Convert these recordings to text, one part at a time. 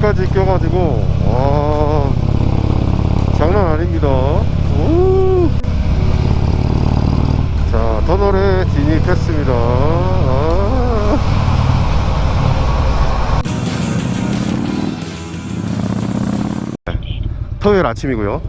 바이크까지 껴가지고 와 장난 아닙니다 오. 자 터널에 진입했습니다 아. 토요일 아침이고요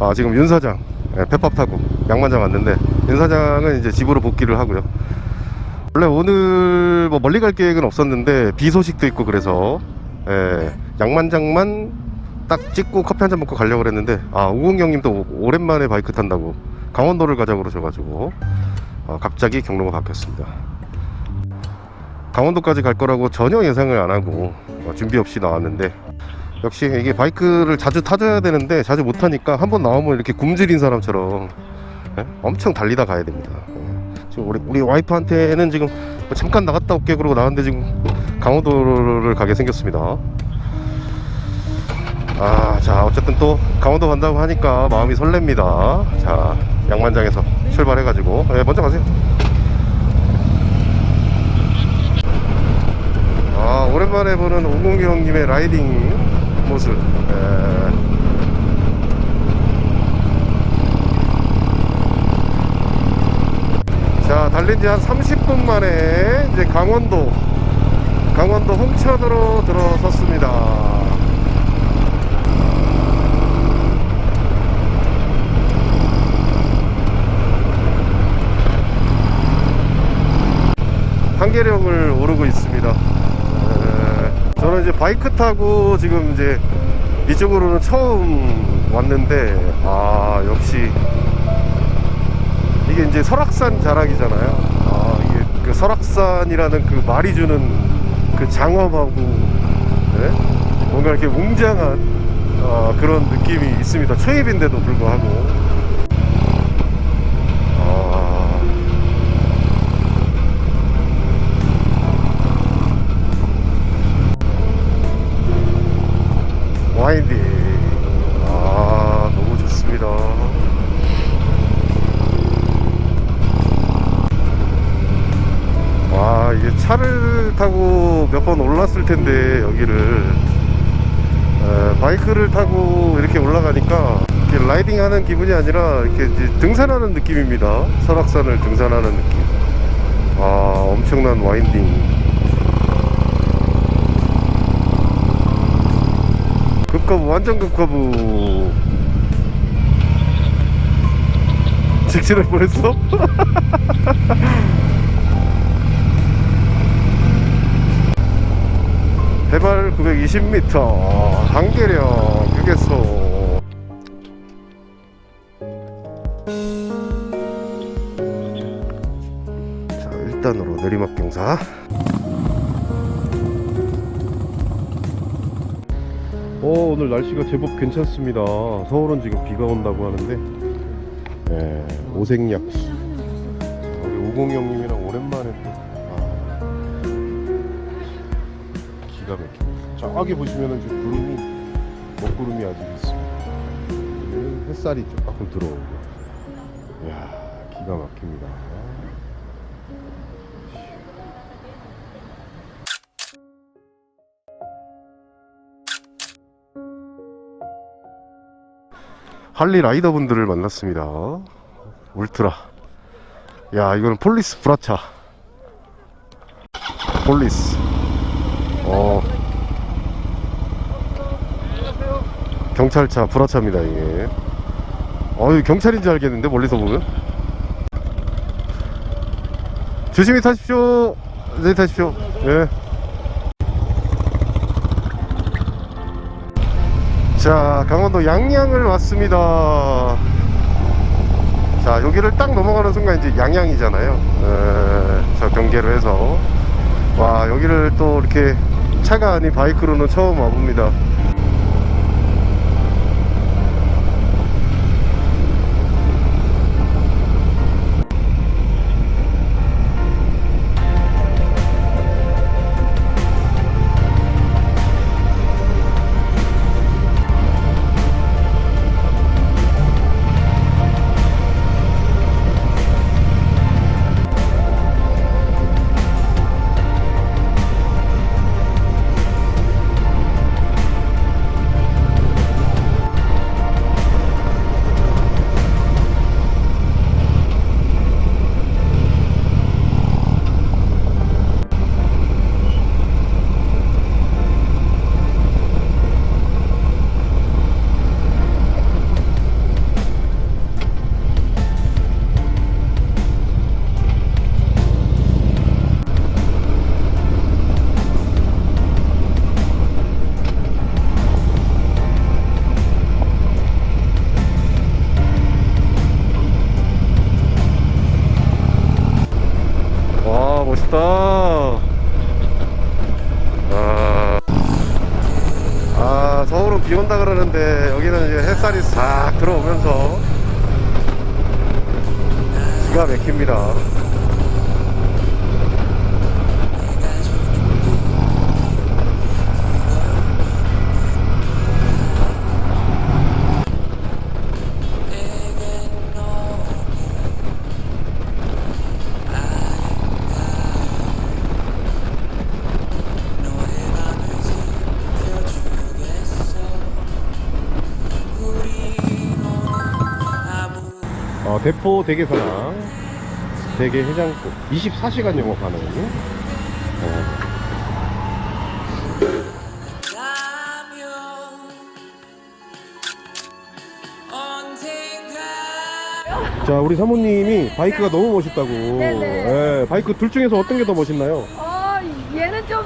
아 지금 윤 사장 예, 페팝 타고 양만장 왔는데 윤 사장은 이제 집으로 복귀를 하고요 원래 오늘 뭐 멀리 갈 계획은 없었는데 비 소식도 있고 그래서 예, 양만장만 딱 찍고 커피 한 잔 먹고 가려고 그랬는데 아 우궁 형님도 오- 오랜만에 바이크 탄다고 강원도를 가자고 그러셔가지고 아, 갑자기 경로가 바뀌었습니다 강원도까지 갈 거라고 전혀 예상을 안 하고 어, 준비 없이 나왔는데 역시 이게 바이크를 자주 타줘야 되는데 자주 못 타니까 한 번 나오면 이렇게 굶주린 사람처럼 예? 엄청 달리다 가야 됩니다. 예. 지금 우리, 우리 와이프한테는 지금 뭐 잠깐 나갔다 올게 그러고 나왔는데 지금 강원도를 가게 생겼습니다. 아, 자 어쨌든 또 강원도 간다고 하니까 마음이 설렙니다. 자 양만장에서 출발해 가지고 예, 먼저 가세요. 아 오랜만에 보는 오공기 형님의 라이딩 모습. 예. 자 달린 지 한 30분 만에 이제 강원도 강원도 홍천으로 들어섰습니다. 한계령을 오르고 있습니다. 에, 저는 이제 바이크 타고 지금 이제 이쪽으로는 처음 왔는데 아 역시 이게 이제 설악산 자락이잖아요. 아 이게 그 설악산이라는 그 말이 주는 그 장엄하고 예? 뭔가 이렇게 웅장한 어, 그런 느낌이 있습니다. 초입인데도 불구하고. 아, 와인딩. 아, 너무 좋습니다. 와, 이게 차를 타고 몇 번 올랐을 텐데, 여기를. 에, 바이크를 타고 이렇게 올라가니까, 이렇게 라이딩 하는 기분이 아니라, 이렇게 등산하는 느낌입니다. 설악산을 등산하는 느낌. 아, 엄청난 와인딩. 급커브 완전 급커브 직진을 보냈어? 해발 920m 한계령 휴게소 자 1단으로 내리막 경사 오, 오늘 날씨가 제법 괜찮습니다. 서울은 지금 비가 온다고 하는데, 예, 오색약. 우리 오공이 형님이랑 오랜만에 또, 기가 막힙니다. 저기 보시면은 지금 구름이, 먹구름이 아직 있습니다. 햇살이 조금 들어오고, 이야, 기가 막힙니다. 할리 라이더 분들을 만났습니다. 울트라. 야, 이거는 폴리스 브라차. 폴리스. 어. 경찰차 브라차입니다, 이게. 어유 경찰인지 알겠는데, 멀리서 보면. 조심히 타십시오. 네, 타십시오. 예. 자 강원도 양양을 왔습니다 자 여기를 딱 넘어가는 순간 이제 양양이잖아요 에, 저 경계로 해서 와 여기를 또 이렇게 차가 아닌 바이크로는 처음 와봅니다 비 온다 그러는데 여기는 이제 햇살이 싹 들어오면서 기가 막힙니다. 어, 대포 대게사랑 대게 해장국 24시간 영업 가능. 어. 자, 우리 사모님이 바이크가 너무 멋있다고. 네네. 예, 바이크 둘 중에서 어떤 게 더 멋있나요? 어,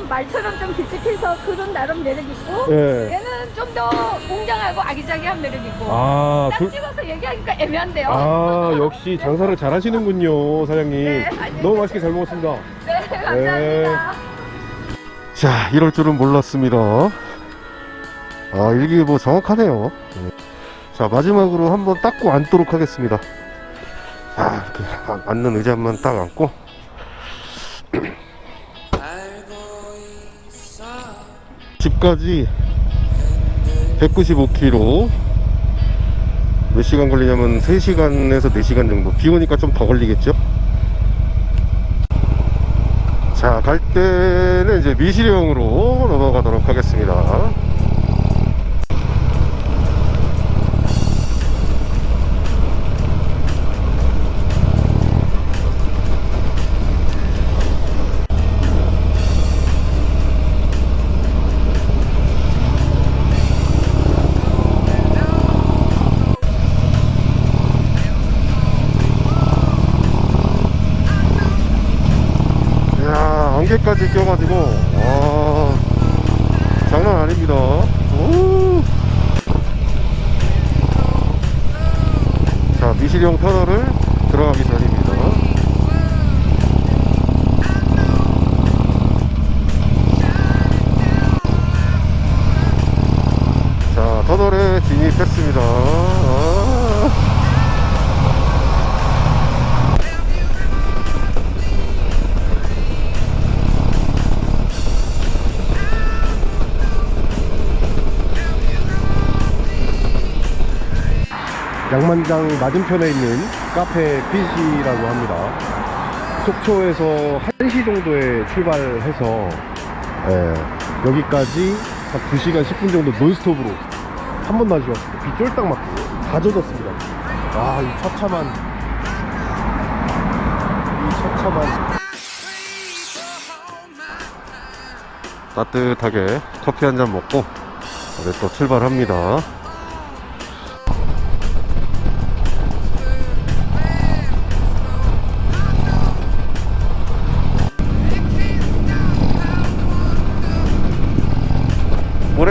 좀 말처럼 좀 길쭉해서 그런 나름 매력 있고 예. 얘는 좀 더 웅장하고 아기자기한 매력 있고 아, 딱 둘, 찍어서 얘기하기가 애매한데요. 아, 역시 장사를 잘 하시는군요, 사장님. 네. 너무 맛있게 잘 먹었습니다. 네, 감사합니다. 자, 이럴 줄은 몰랐습니다. 아, 일기 뭐 정확하네요. 네. 자, 마지막으로 한번 닦고 앉도록 하겠습니다. 자, 이렇게 아- 앉는 의자만 딱 앉고. 집까지 195km. 몇 시간 걸리냐면 3시간에서 4시간 정도. 비 오니까 좀 더 걸리겠죠? 자, 갈 때는 이제 미시령으로 넘어가도록 하겠습니다. 안개까지 껴가지고, 와, 장난 아닙니다. 오. 자, 미시령 터널을 들어가기 전입 양만장 맞은편에 있는 카페 피시라고 합니다. 속초에서 1시 정도에 출발해서 예, 여기까지 한 2시간 10분 정도 논스톱으로 한 번도 안 쉬었습니다. 비 쫄딱 맞고 다 젖었습니다. 아, 이 처참한 이 처참한 따뜻하게 커피 한 잔 먹고 이제 또 출발합니다.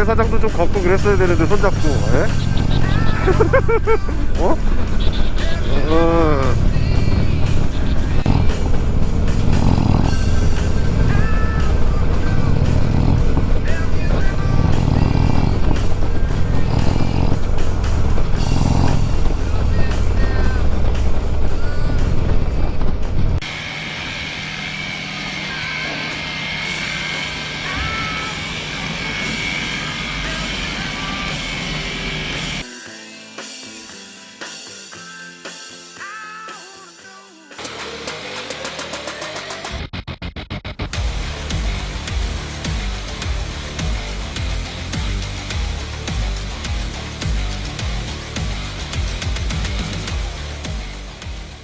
사장도 좀 걷고 그랬어야 되는데 손잡고 에? 어? 어,